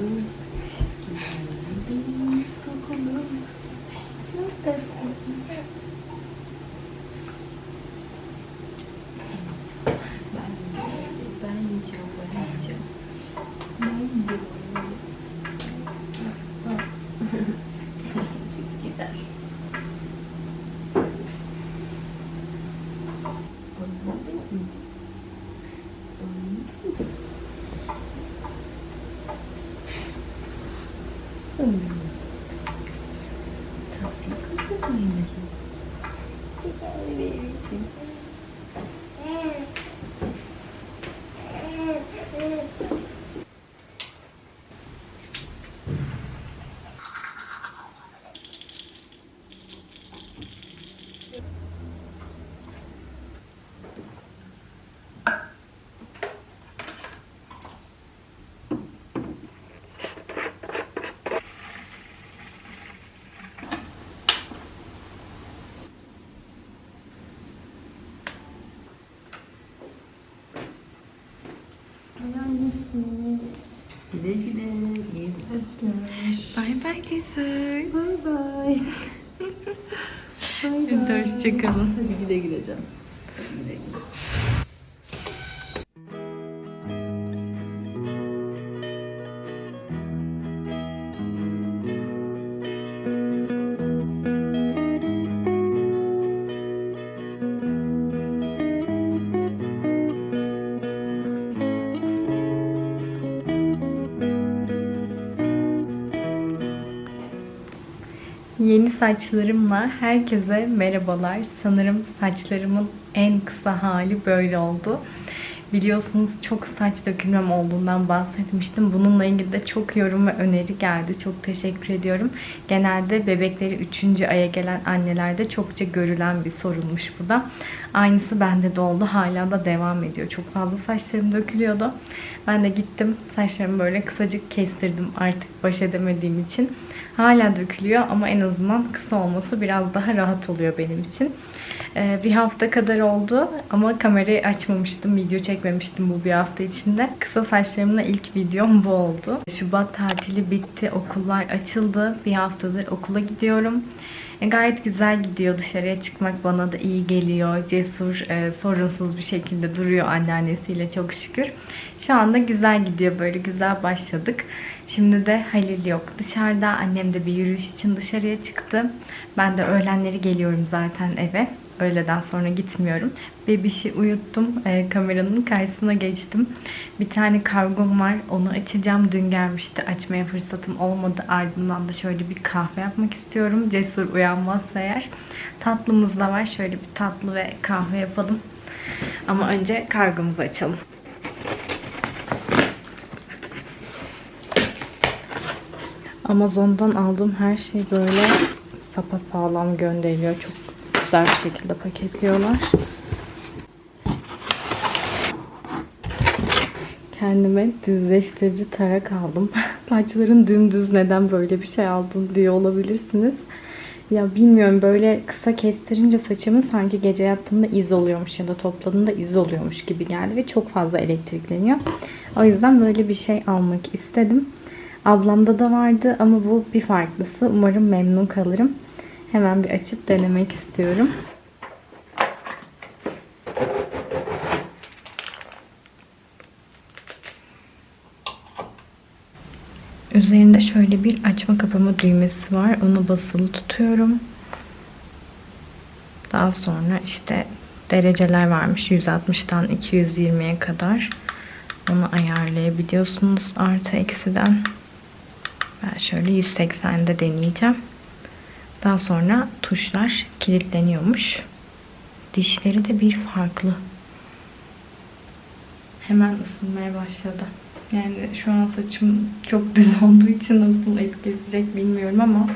Bence, bence. Bence Çok güzel. Tatlı kızım benim. Güzel bebeğim. Annesi. Güle güle. iyi Dersler. Bay bay Cesur. Bay bay. Hoşçakalın. Hadi güle güle canım. Yeni saçlarımla herkese merhabalar. Sanırım saçlarımın en kısa hali böyle oldu. Biliyorsunuz çok saç dökülmem olduğundan bahsetmiştim. Bununla ilgili de çok yorum ve öneri geldi. Çok teşekkür ediyorum. Genelde bebekleri 3. aya gelen annelerde çokça görülen bir sorunmuş bu da. Aynısı bende de oldu. Hala da devam ediyor. Çok fazla saçlarım dökülüyordu. Ben de gittim saçlarımı böyle kısacık kestirdim artık baş edemediğim için. Hala dökülüyor ama en azından kısa olması biraz daha rahat oluyor benim için. Ee, bir hafta kadar oldu ama kamerayı açmamıştım, video çekmemiştim bu bir hafta içinde. Kısa saçlarımla ilk videom bu oldu. Şubat tatili bitti, okullar açıldı. Bir haftadır okula gidiyorum. E, gayet güzel gidiyor. Dışarıya çıkmak bana da iyi geliyor. Cesur, e, sorunsuz bir şekilde duruyor anneannesiyle çok şükür. Şu anda güzel gidiyor. Böyle güzel başladık. Şimdi de Halil yok. Dışarıda annem de bir yürüyüş için dışarıya çıktı. Ben de öğlenleri geliyorum zaten eve. Öğleden sonra gitmiyorum. Bebişi uyuttum. E, kameranın karşısına geçtim. Bir tane kargom var. Onu açacağım. Dün gelmişti. Açmaya fırsatım olmadı. Ardından da şöyle bir kahve yapmak istiyorum. Cesur uyanmazsa eğer. Tatlımız da var. Şöyle bir tatlı ve kahve yapalım. Ama önce kargomuzu açalım. Amazon'dan aldığım her şey böyle sapa sağlam gönderiliyor. Çok güzel bir şekilde paketliyorlar. Kendime düzleştirici tarak aldım. Saçların dümdüz neden böyle bir şey aldın diye olabilirsiniz. Ya bilmiyorum böyle kısa kestirince saçımı sanki gece yattığımda iz oluyormuş ya da topladığımda iz oluyormuş gibi geldi ve çok fazla elektrikleniyor. O yüzden böyle bir şey almak istedim. Ablamda da vardı ama bu bir farklısı. Umarım memnun kalırım. Hemen bir açıp denemek istiyorum. Şöyle bir açma kapama düğmesi var. Onu basılı tutuyorum. Daha sonra işte dereceler varmış. 160'tan 220'ye kadar. Onu ayarlayabiliyorsunuz artı eksiden. Ben şöyle 180'de deneyeceğim. Daha sonra tuşlar kilitleniyormuş. Dişleri de bir farklı. Hemen ısınmaya başladı. Yani şu an saçım çok düz olduğu için nasıl etki edecek bilmiyorum ama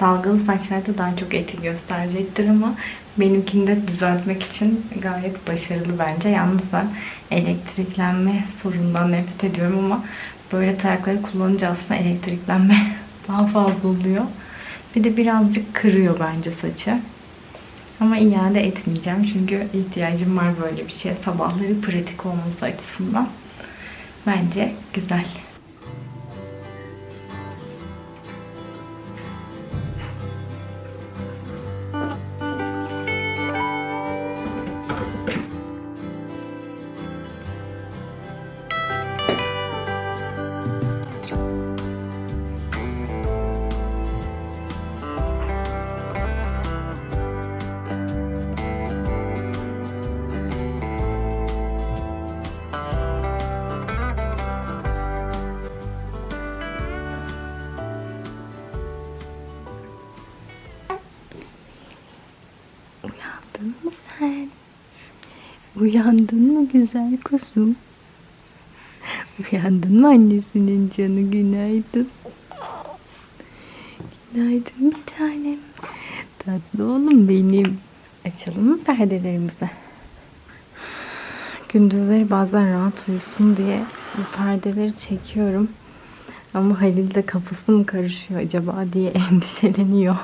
dalgalı saçlarda daha çok etki gösterecektir ama benimkini de düzeltmek için gayet başarılı bence. Yalnız ben elektriklenme sorunundan nefret ediyorum ama böyle tarakları kullanınca aslında elektriklenme daha fazla oluyor. Bir de birazcık kırıyor bence saçı. Ama iade etmeyeceğim çünkü ihtiyacım var böyle bir şeye. Sabahları pratik olması açısından. Bence güzel. Uyandın mı güzel kuzum? Uyandın mı annesinin canı günaydın? Günaydın bir tanem. Tatlı oğlum benim. Açalım mı perdelerimizi? Gündüzleri bazen rahat uyusun diye perdeleri çekiyorum. Ama Halil de kafası mı karışıyor acaba diye endişeleniyor.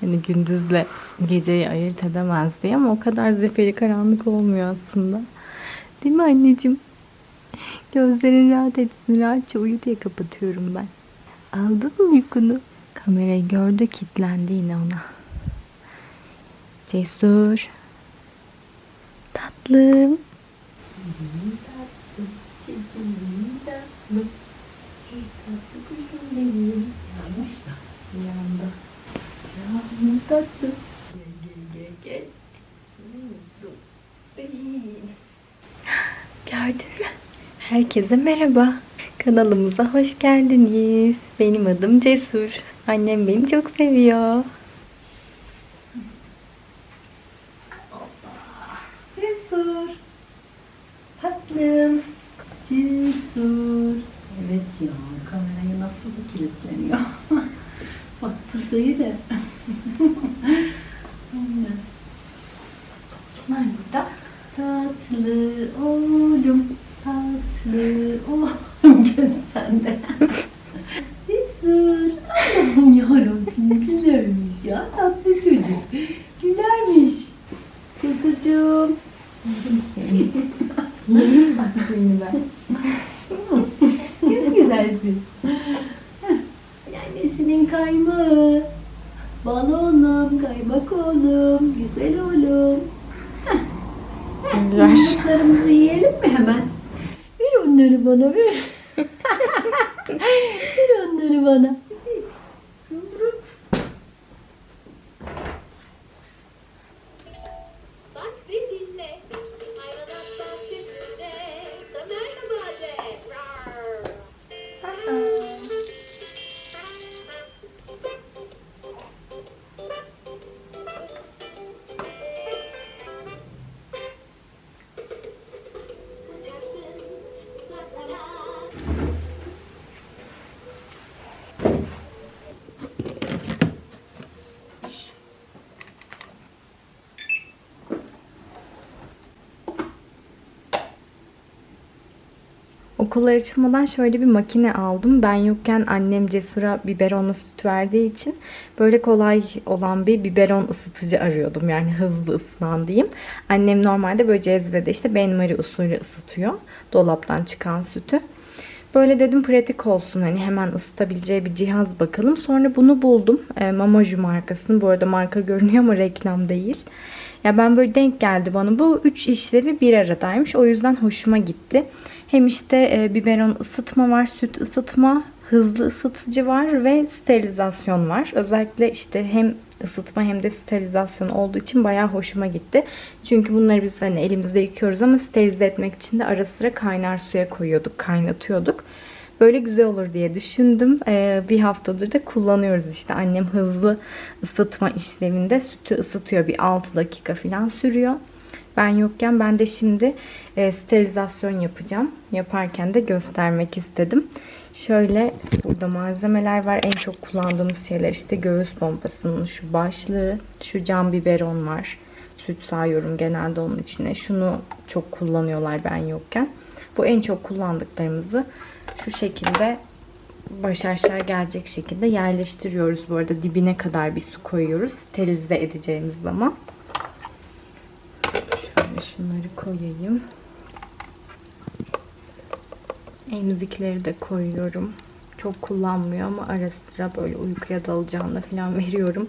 Hani gündüzle geceyi ayırt edemez diye ama o kadar zifiri karanlık olmuyor aslında. Değil mi anneciğim? Gözlerin rahat etsin, rahatça uyu diye kapatıyorum ben. Aldın mı uykunu? Kamerayı gördü, kilitlendi yine ona. Cesur. Tatlım. Yanlış mı? Uyandı. Canım tatlı. Gel gel gel gel. Gördün mü? Herkese merhaba. Kanalımıza hoş geldiniz. Benim adım Cesur. Annem beni çok seviyor. Cesur. Tatlım. Cesur. Evet ya kamerayı nasıl da kilitleniyor. Bak tasayı da. Aynen. Kim var burada? Tatlı oğlum, tatlı oğlum göz sende. Cesur. Allah'ım yarabbim gülermiş ya tatlı çocuk. Gülermiş. Cesurcuğum. Yerim seni. Yerim bak seni ben. Çok güzelsin. Annesinin kaymağı. Bal oğlum, kaymak oğlum, güzel oğlum. Ver. Çocuklarımızı yiyelim mi hemen? Ver onları bana ver. ver onları bana. Okullar açılmadan şöyle bir makine aldım. Ben yokken annem Cesur'a biberonla süt verdiği için böyle kolay olan bir biberon ısıtıcı arıyordum. Yani hızlı ısınan diyeyim. Annem normalde böyle cezvede işte benmari usulü ısıtıyor. Dolaptan çıkan sütü. Böyle dedim pratik olsun hani hemen ısıtabileceği bir cihaz bakalım. Sonra bunu buldum. E, Mamaju markasının. Bu arada marka görünüyor ama reklam değil. Ya ben böyle denk geldi bana. Bu üç işlevi bir aradaymış. O yüzden hoşuma gitti. Hem işte e, biberon ısıtma var, süt ısıtma, hızlı ısıtıcı var ve sterilizasyon var. Özellikle işte hem ısıtma hem de sterilizasyon olduğu için bayağı hoşuma gitti. Çünkü bunları biz hani elimizde yıkıyoruz ama sterilize etmek için de ara sıra kaynar suya koyuyorduk, kaynatıyorduk. Böyle güzel olur diye düşündüm. Ee, bir haftadır da kullanıyoruz işte. Annem hızlı ısıtma işleminde sütü ısıtıyor. Bir 6 dakika falan sürüyor. Ben yokken ben de şimdi e, sterilizasyon yapacağım. Yaparken de göstermek istedim. Şöyle burada malzemeler var. En çok kullandığımız şeyler işte göğüs pompasının şu başlığı, şu cam biberon var. Süt sağıyorum genelde onun içine. Şunu çok kullanıyorlar ben yokken. Bu en çok kullandıklarımızı şu şekilde baş aşağı gelecek şekilde yerleştiriyoruz. Bu arada dibine kadar bir su koyuyoruz. Sterilize edeceğimiz zaman. Şunları koyayım. Emzikleri de koyuyorum. Çok kullanmıyor ama ara sıra böyle uykuya dalacağında falan veriyorum.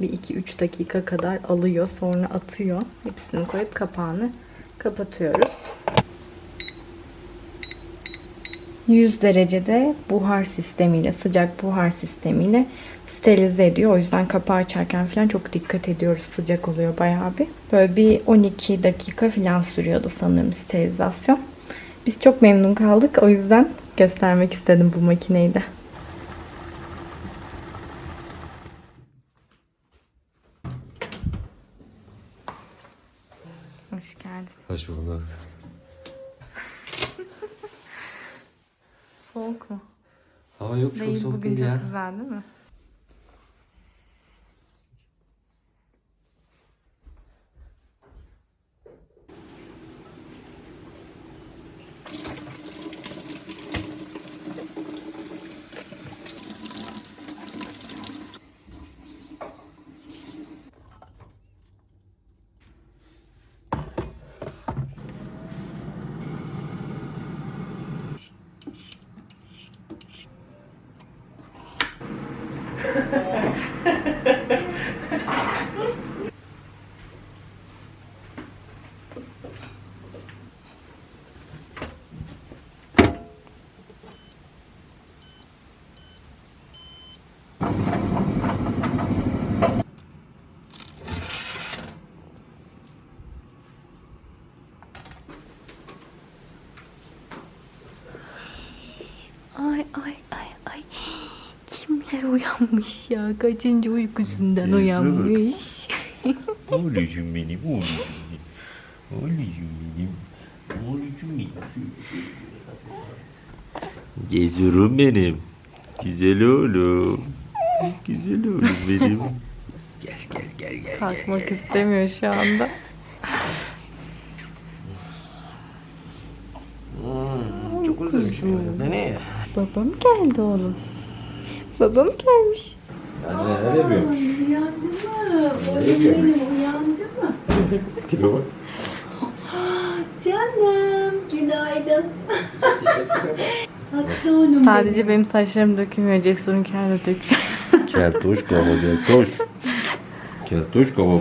Bir 2-3 dakika kadar alıyor. Sonra atıyor. Hepsini koyup kapağını kapatıyoruz. 100 derecede buhar sistemiyle, sıcak buhar sistemiyle sterilize ediyor. O yüzden kapağı açarken falan çok dikkat ediyoruz. Sıcak oluyor bayağı bir. Böyle bir 12 dakika falan sürüyordu sanırım sterilizasyon. Biz çok memnun kaldık. O yüzden göstermek istedim bu makineyi de. Hoş geldin. Hoş bulduk. Soğuk mu? Hava yok çok Değil, soğuk bugün değil çok ya. güzel değil mi? Yeah. uyanmış ya? Kaçıncı uykusundan Esra. uyanmış? Oğlucum benim, oğlucum benim. Oğlucum benim. Oğlucum benim. Gezurum benim. Güzel oğlum. Güzel oğlum benim. Gel gel gel gel. Kalkmak istemiyor şu anda. Hmm, çok özlemişim seni. Babam geldi oğlum. Babam gelmiş. Anne ne yapıyormuş? Uyandı mı? Ne Oğlum diyor? benim uyandı mı? Tipe bak. Canım günaydın. Tatlı oğlum Sadece benim saçlarım dökülmüyor. Cesur'un kendi döküyor. Keltoş kaba keltoş. Keltoş kaba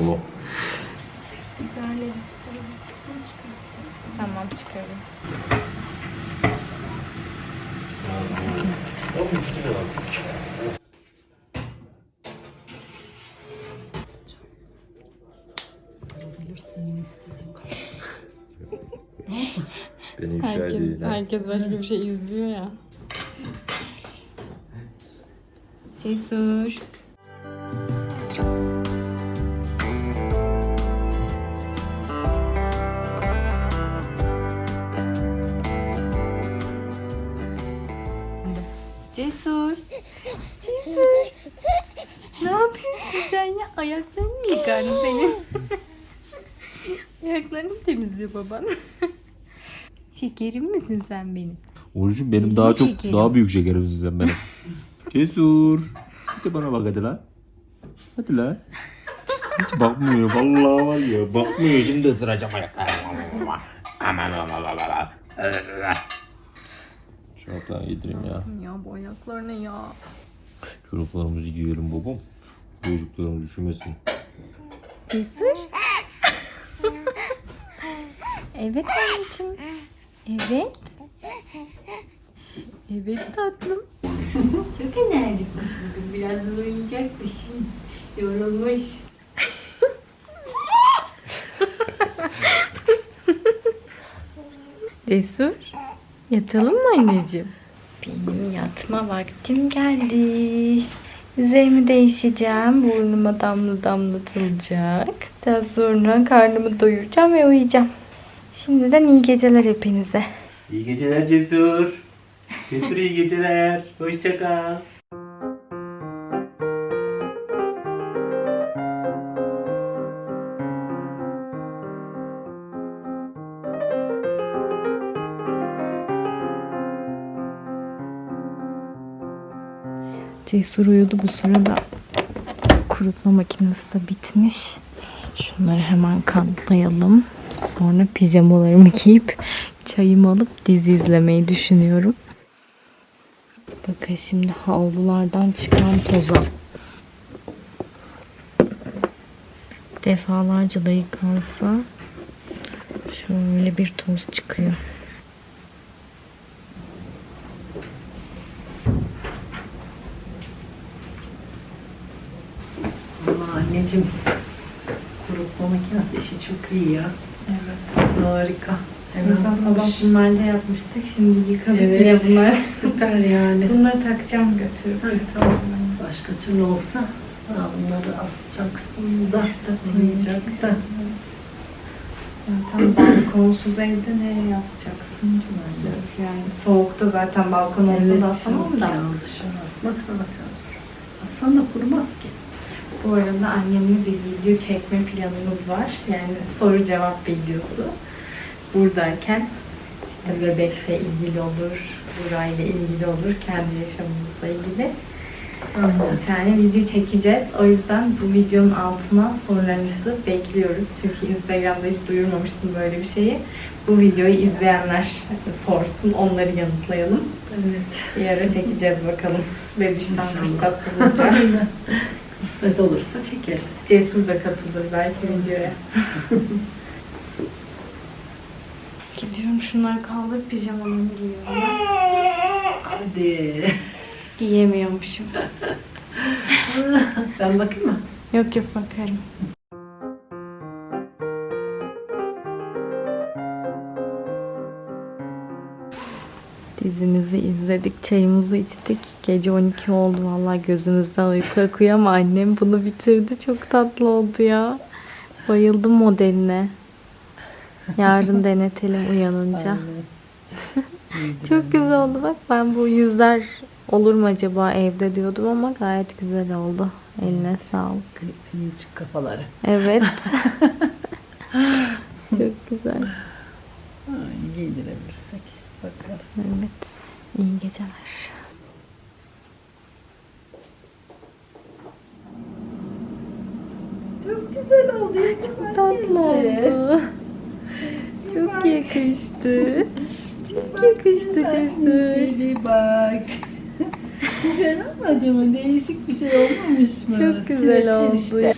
Herkes, başka bir şey izliyor ya. Cesur. Cesur. Cesur. ne yapıyorsun sen ya? Ayaklarını mı yıkardın senin? Ayaklarını mı temizliyor baban? Şekerim misin sen benim? Orucum benim Elime daha çok şekerim. daha büyük şekerimsin sen benim. Cesur. Hadi bana bak hadi lan. Hadi lan. Hiç bakmıyor vallahi var ya bakmıyor şimdi ısıracağım ayaklarımı. Aman aman aman. Çoraplarını yedireyim ya. Ya bu ayaklar ne ya? Çoraplarımızı giyelim babam. Çocuklarımız üşümesin. Cesur. evet anneciğim. Evet. Evet tatlım. Çok enerjikmiş bugün. Birazdan uyuyacakmış. Yorulmuş. Cesur. Yatalım mı anneciğim? Benim yatma vaktim geldi. Üzerimi değişeceğim. Burnuma damla damlatılacak. Daha sonra karnımı doyuracağım ve uyuyacağım. Şimdiden iyi geceler hepinize. İyi geceler Cesur. Cesur iyi geceler. Hoşça kal. Cesur uyudu bu sırada. Kurutma makinesi de bitmiş. Şunları hemen katlayalım. Sonra pijamalarımı giyip çayımı alıp dizi izlemeyi düşünüyorum. Bakın şimdi havlulardan çıkan toza. Defalarca da yıkansa şöyle bir toz çıkıyor. Ama anneciğim kurutma makinesi işi çok iyi ya. Evet. Harika. Mesela Hemen sabah hoş. bunlarla yapmıştık. Şimdi yıkadık Evet. yine bunlar. Süper yani. Bunları takacağım götürüp. Ha, tamam. Başka türlü olsa ha, bunları asacaksın da koyacak da. Zaten balkonsuz evde nereye zor. Yani soğukta zaten balkon olsa da asamam da. Ya dışarı asmak sana kalır. Aslan da kurumaz ki. Bu arada annemle bir video çekme planımız var. Yani soru cevap videosu. Buradayken işte bebekle ilgili olur, burayla ilgili olur, kendi yaşamımızla ilgili. Bir tane video çekeceğiz. O yüzden bu videonun altına sorularınızı bekliyoruz. Çünkü Instagram'da hiç duyurmamıştım böyle bir şeyi. Bu videoyu izleyenler sorsun, onları yanıtlayalım. Evet. Bir ara çekeceğiz bakalım. Bebişten fırsat bulunca. Kısmet olursa çekeriz. Cesur da katılır belki videoya. Gidiyorum şunları kaldırıp pijamalarımı giyiyorum. Hadi. Giyemiyormuşum. Ben bakayım mı? Yok yok bakarım. Dizimizi izledik, çayımızı içtik. Gece 12 oldu vallahi gözümüzden uyku akıyor ama annem bunu bitirdi. Çok tatlı oldu ya. Bayıldım modeline. Yarın denetelim uyanınca. Çok güzel oldu bak. Ben bu yüzler olur mu acaba evde diyordum ama gayet güzel oldu. Eline sağlık. Minicik kafaları. Evet. Çok güzel. Ay, giydirebilirsek bakarız. Evet. İyi geceler. Çok güzel oldu. ya, Çok tatlı oldu. Çok yakıştı. Çok yakıştı Cesur. Seni bak. güzel olmadı mı? Değişik bir şey olmamış mı? Çok güzel Sürekli oldu. işte.